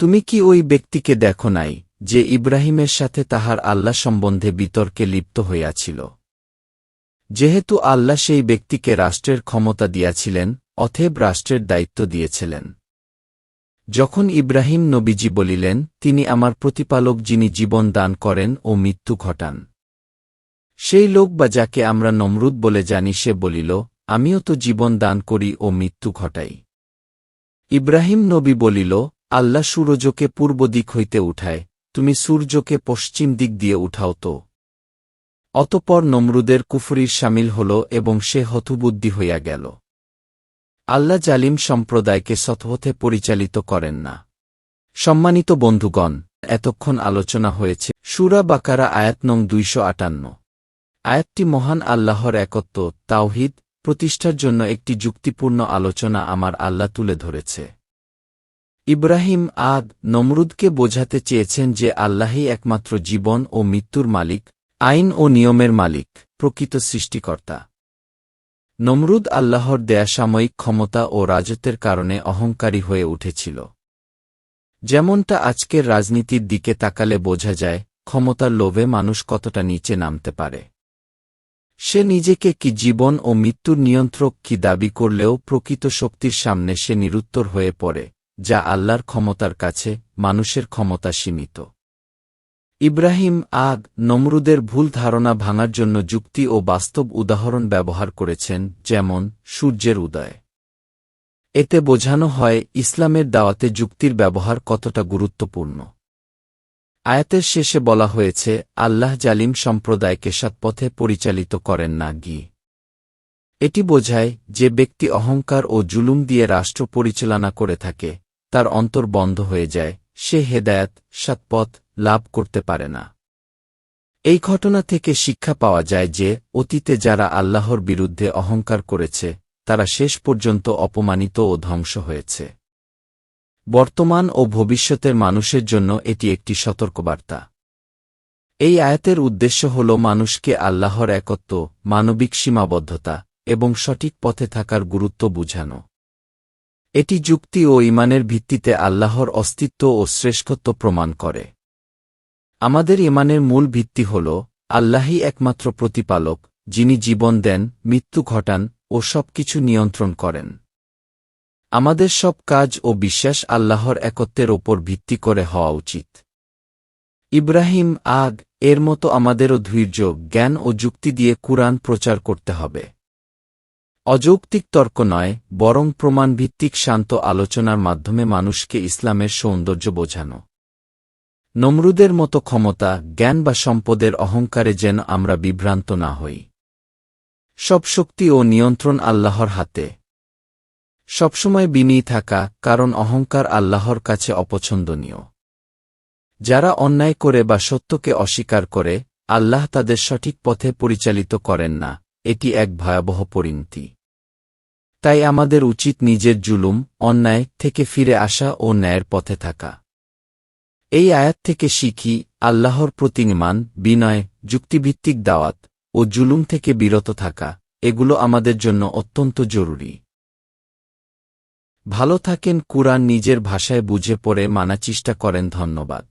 তুমি কি ওই ব্যক্তিকে দেখো নাই, যে ইব্রাহিমের সাথে তাহার আল্লাহ সম্বন্ধে বিতর্কে লিপ্ত হইয়াছিল? যেহেতু আল্লাহ সেই ব্যক্তিকে রাষ্ট্রের ক্ষমতা দিয়াছিলেন, অথেব রাষ্ট্রের দায়িত্ব দিয়েছিলেন। যখন ইব্রাহিম নবীজি বলিলেন, তিনি আমার প্রতিপালক যিনি জীবন দান করেন ও মৃত্যু ঘটান। সেই লোক বা যাকে আমরা নমরুদ বলে জানি, সে বলিল, আমিও তো জীবন দান করি ও মৃত্যু ঘটাই। ইব্রাহিম নবী বলিল আল্লাহ সূর্যকে পূর্ব দিক হইতে উঠায়, তুমি সূর্যকে পশ্চিম দিক দিয়ে উঠাও তো। অতপর নমরুদের কুফরির সামিল হল এবং সে হতুবুদ্ধি হইয়া গেল। আল্লাহ জালিম সম্প্রদায়কে সতহতে পরিচালিত করেন না। সম্মানিত বন্ধুগণ, এতক্ষণ আলোচনা হয়েছে সুরা বাকারা আয়াত নং দুইশো আটান্ন। আয়াতটি মহান আল্লাহর একত্ব, তাওহিদ, প্রতিষ্ঠার জন্য একটি যুক্তিপূর্ণ আলোচনা আমার আল্লাহ তুলে ধরেছে। ইব্রাহিম আদ নমরুদকে বোঝাতে চেয়েছেন যে আল্লাহই একমাত্র জীবন ও মৃত্যুর মালিক, আইন ও নিয়মের মালিক, প্রকৃত সৃষ্টিকর্তা। নমরুদ আল্লাহর দেয়া সাময়িক ক্ষমতা ও রাজত্বের কারণে অহংকারী হয়ে উঠেছিল। যেমনটা আজকের রাজনীতির দিকে তাকালে বোঝা যায়, ক্ষমতার লোভে মানুষ কতটা নিচে নামতে পারে। সে নিজেকে কি জীবন ও মৃত্যুর নিয়ন্ত্রক কি দাবি করলেও প্রকৃত শক্তির সামনে সে নিরুত্তর হয়ে পড়ে। যা আল্লাহর ক্ষমতার কাছে মানুষের ক্ষমতা সীমিত। ইব্রাহিম আগ নমরুদের ভুল ধারণা ভাঙার জন্য যুক্তি ও বাস্তব উদাহরণ ব্যবহার করেছেন, যেমন, সূর্যের উদয়। এতে বোঝানো হয়, ইসলামের দাওয়াতে যুক্তির ব্যবহার কতটা গুরুত্বপূর্ণ। আয়াতের শেষে বলা হয়েছে, আল্লাহ জালিম সম্প্রদায়কে সৎপথে পরিচালিত করেন না গি। এটি বোঝায়, যে ব্যক্তি অহংকার ও জুলুম দিয়ে রাষ্ট্র পরিচালনা করে থাকে তার অন্তর বন্ধ হয়ে যায়, সে হেদায়াত সৎপথ লাভ করতে পারে না। এই ঘটনা থেকে শিক্ষা পাওয়া যায় যে, অতীতে যারা আল্লাহর বিরুদ্ধে অহংকার করেছে, তারা শেষ পর্যন্ত অপমানিত ও ধ্বংস হয়েছে। বর্তমান ও ভবিষ্যতের মানুষের জন্য এটি একটি সতর্কবার্তা। এই আয়াতের উদ্দেশ্য হল মানুষকে আল্লাহর একত্ব, মানবিক সীমাবদ্ধতা এবং সঠিক পথে থাকার গুরুত্ব বুঝানো। এটি যুক্তি ও ইমানের ভিত্তিতে আল্লাহর অস্তিত্ব ও শ্রেষ্ঠত্ব প্রমাণ করে। আমাদের ইমানের মূল ভিত্তি হল, আল্লাহই একমাত্র প্রতিপালক, যিনি জীবন দেন, মৃত্যু ঘটান, ও সবকিছু নিয়ন্ত্রণ করেন। আমাদের সব কাজ ও বিশ্বাস আল্লাহর একত্বের ওপর ভিত্তি করে হওয়া উচিত। ইব্রাহিম, আগ, এর মতো আমাদেরও ধৈর্য, জ্ঞান ও যুক্তি দিয়ে কুরআন প্রচার করতে হবে। অযৌক্তিক তর্ক নয়, বরং প্রমাণভিত্তিক শান্ত আলোচনার মাধ্যমে মানুষকে ইসলামের সৌন্দর্য বোঝানো। নমরুদের মতো ক্ষমতা, জ্ঞান বা সম্পদের অহংকারে যেন আমরা বিভ্রান্ত না হই। সব শক্তি ও নিয়ন্ত্রণ আল্লাহর হাতে। সবসময় বিনিয়ে থাকা, কারণ অহংকার আল্লাহর কাছে অপছন্দনীয়। যারা অন্যায় করে বা সত্যকে অস্বীকার করে, আল্লাহ তাদের সঠিক পথে পরিচালিত করেন না। এটি এক ভয়াবহ পরিণতি। তাই আমাদের উচিত নিজের জুলুম, অন্যায় থেকে ফিরে আসা ও ন্যায়ের পথে থাকা। এই আয়াত থেকে শিখি, আল্লাহর প্রতিনিমান, বিনয়, যুক্তিভিত্তিক দাওয়াত ও জুলুম থেকে বিরত থাকা, এগুলো আমাদের জন্য অত্যন্ত জরুরি। ভালো থাকেন কুরআন নিজের ভাষায় বুঝে পড়ে মানা চেষ্টা করেন ধন্যবাদ।